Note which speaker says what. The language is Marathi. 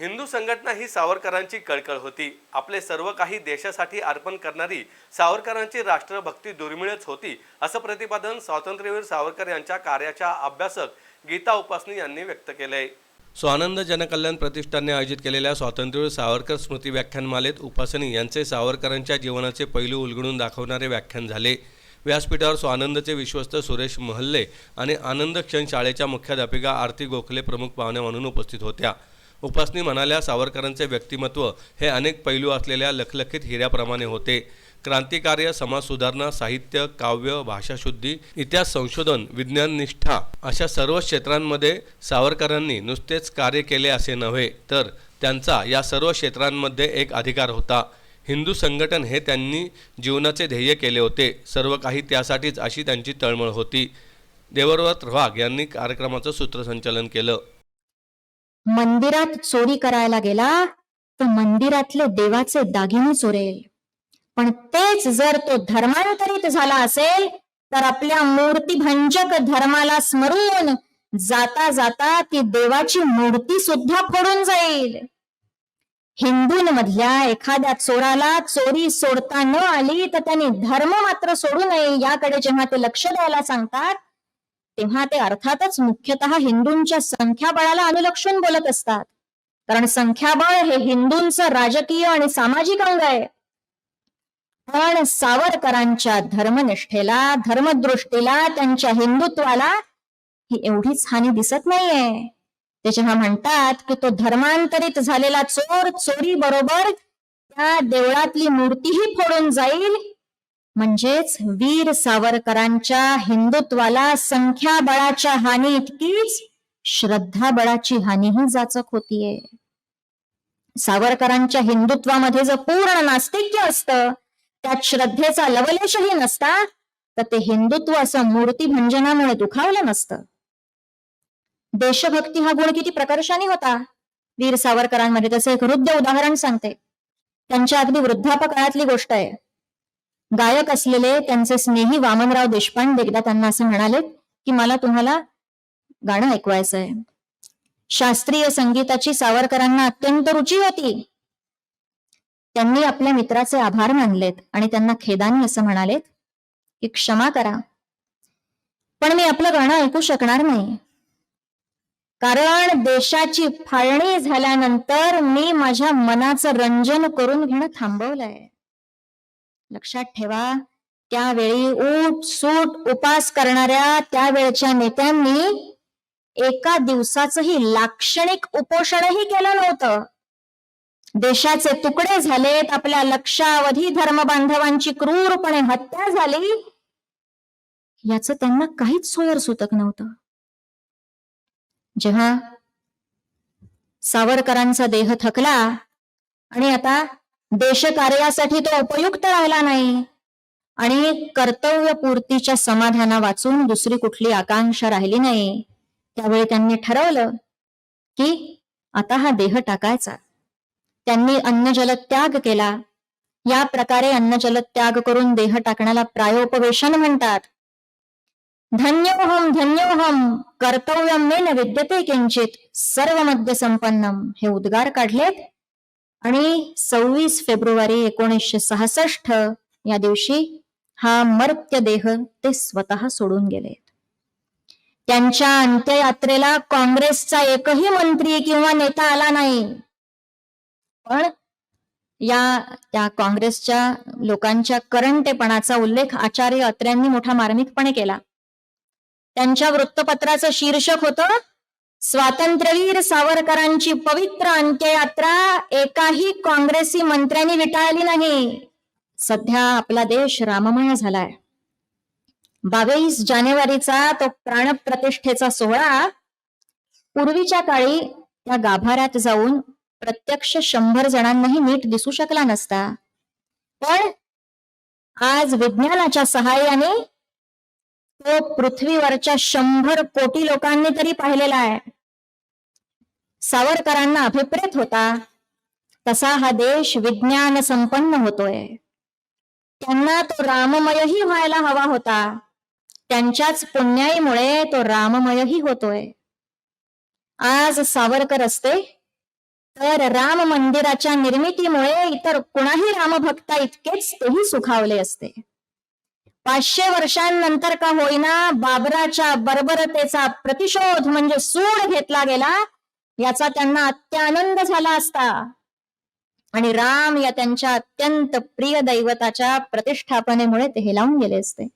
Speaker 1: हिंदू संघटना ही सावरकरांची कळकळ होती. आपले सर्व काही देशासाठी अर्पण करणारी सावरकरांची राष्ट्रभक्ती दुर्मिळच होती असं प्रतिपादन स्वातंत्र्यवीर सावरकर यांच्या कार्याच्या अभ्यासक गीता उपासनी यांनी व्यक्त केलंय. स्वानंद जनकल्याण प्रतिष्ठानने आयोजित केलेल्या स्वातंत्र्यवीर सावरकर स्मृती व्याख्यानमालेत उपासनी यांचे सावरकरांच्या जीवनाचे पैलू उलगडून दाखवणारे व्याख्यान झाले. व्यासपीठावर स्वानंदचे विश्वस्त सुरेश महल्ले आणि आनंद क्षण शाळेच्या मुख्याध्यापिका आरती गोखले प्रमुख पाहुण्या म्हणून उपस्थित होत्या. उपासनी म्हणाल्या सावरकरांचे व्यक्तिमत्व हे अनेक पैलू असलेल्या लखलखीत हिऱ्याप्रमाणे होते. क्रांतिकार्य समाज सुधारणा साहित्य काव्य भाषाशुद्धी इतिहास संशोधन विज्ञान निष्ठा अशा सर्व क्षेत्रांमध्ये सावरकरांनी नुसतेच कार्य केले असे नव्हे तर त्यांचा या सर्व क्षेत्रांमध्ये एक अधिकार होता. हिंदू संघटन हे त्यांनी जीवनाचे ध्येय केले होते. सर्व काही त्यासाठीच अशी त्यांची तळमळ होती. देवव्रत वाघ यांनी कार्यक्रमाचं सूत्रसंचालन केलं.
Speaker 2: मंदिरात चोरी करायला गेला तर मंदिरातले देवाचे दागिने चोरेल. पण तेच जर तो धर्मांतरित झाला असेल तर आपल्या मूर्तीभंजक धर्माला स्मरून जाता जाता ती देवाची मूर्ती सुद्धा फोडून जाईल. हिंदूंमधल्या एखाद्या चोराला चोरी सोडता न आली तर त्यांनी धर्म मात्र सोडू नये याकडे जेव्हा ते लक्ष द्यायला सांगतात तेव्हा ते अर्थातच मुख्यतः हिंदूंच्या संख्याबळाला अनुलक्षून बोलत असतात. कारण संख्याबळ हे हिंदूंचं राजकीय आणि सामाजिक अंग आहे. पण सावरकरांच्या धर्मनिष्ठेला धर्मदृष्टीला त्यांच्या हिंदुत्वाला ही एवढीच हानी दिसत नाहीये. ते जेव्हा म्हणतात की तो धर्मांतरित झालेला चोर चोरी बरोबर त्या देवळातली मूर्तीही फोडून जाईल म्हणजेच वीर सावरकरांच्या हिंदुत्वाला संख्याबळाच्या हानी इतकीच श्रद्धाबळाची हानीही जाचक होतीये. सावरकरांच्या हिंदुत्वामध्ये जर पूर्ण नास्तिक्य असतं त्यात श्रद्धेचा लवलेशही नसता तर ते हिंदुत्व असं मूर्ती भंजनामुळे दुखावलं नसतं. देशभक्ती हा गुण किती प्रकर्षाने होता. वीर सावरकरांमध्ये तसे एक हृदय उदाहरण सांगते. त्यांच्या अगदी वृद्धापकाळातली गोष्ट आहे. गायक असलेले त्यांचे स्नेही वामनराव देशपांडे एकदा त्यांना असं म्हणाले की मला तुम्हाला गाणं ऐकवायचं आहे. शास्त्रीय संगीताची सावरकरांना अत्यंत रुची होती. त्यांनी आपल्या मित्राचे आभार मानलेत आणि त्यांना खेदानी असं म्हणालेत की क्षमा करा. पण मी आपलं गाणं ऐकू शकणार नाही. कारण देशाची फाळणी झाल्यानंतर मी माझ्या मनाचं रंजन करून घेणं थांबवलंय. लक्षात ठेवा त्यावेळी ऊट सूट उपास करणाऱ्या त्यावेळच्या नेत्यांनी एका दिवसाचंही लाक्षणिक उपोषणही केलं नव्हतं. देशाचे तुकडे झालेत आपल्या लक्षावधी धर्म बांधवांची क्रूरपणे हत्या झाली याच त्यांना काहीच सोयर सुतक नव्हतं. जेव्हा सावरकरांचा देह थकला आणि आता देशकार्यासाठी तो उपयुक्त राहिला नाही. आणि कर्तव्यपूर्तीच्या समाधाना वाचून दुसरी कुठली आकांक्षा राहिली नाही. त्यावेळी त्यांनी ठरवलं की आता हा देह टाकायचा. त्यांनी अन्नजल त्याग केला. या प्रकारे अन्नजल त्याग करून देह टाकण्याला प्रायोपवेशन म्हणतात. धन्योहम धन्योहम कर्तव्यम मे न विद्यते किंचित सर्व मध्य संपन्नम हे उद्गार काढलेत. आणि सव्वीस फेब्रुवारी एकोणीसशे सहासष्ट या दिवशी हा मर्त्य देह ते स्वतः सोडून गेले. त्यांच्या अंत्ययात्रेला काँग्रेसचा एकही मंत्री किंवा नेता आला नाही. पण या त्या काँग्रेसच्या लोकांच्या करंटेपणाचा उल्लेख आचार्य अत्र्यांनी मोठा मार्मिकपणे केला. त्यांच्या वृत्तपत्राचं शीर्षक होतं स्वातंत्र्यवीर सावरकरांची पवित्र अंत्ययात्रा एकाही काँग्रेसी मंत्र्यांनी विटाळली नाही. सध्या आपला देश राममय झालाय. बावीस जानेवारीचा तो प्राणप्रतिष्ठेचा सोहळा पूर्वीच्या काळी त्या गाभाऱ्यात जाऊन प्रत्यक्ष शंभर जणांनाही नीट दिसू शकला नसता. पण आज विज्ञानाच्या सहाय्याने तो पृथ्वीवरच्या शंभर कोटी लोकांनी तरी पाहिलेला आहे. सावरकरांना अभिप्रेत होता. तसा हा देश विज्ञान संपन्न होतोय. त्यांना तो राममयही व्हायला हवा होता. त्यांच्याच पुण्याईमुळे तो राममयही होतोय. आज सावरकर असते तर राम मंदिराच्या निर्मितीमुळे इतर कुणाही रामभक्ता इतकेच तेही सुखावले असते. पाचशे वर्षांनंतर का होईना बाबराच्या बर्बरतेचा प्रतिशोध म्हणजे सूड घेतला गेला याचा त्यांना अत्यानंद झाला असता. आणि राम या त्यांच्या अत्यंत प्रिय दैवताच्या प्रतिष्ठापनेमुळे ते हेलावून गेले असते.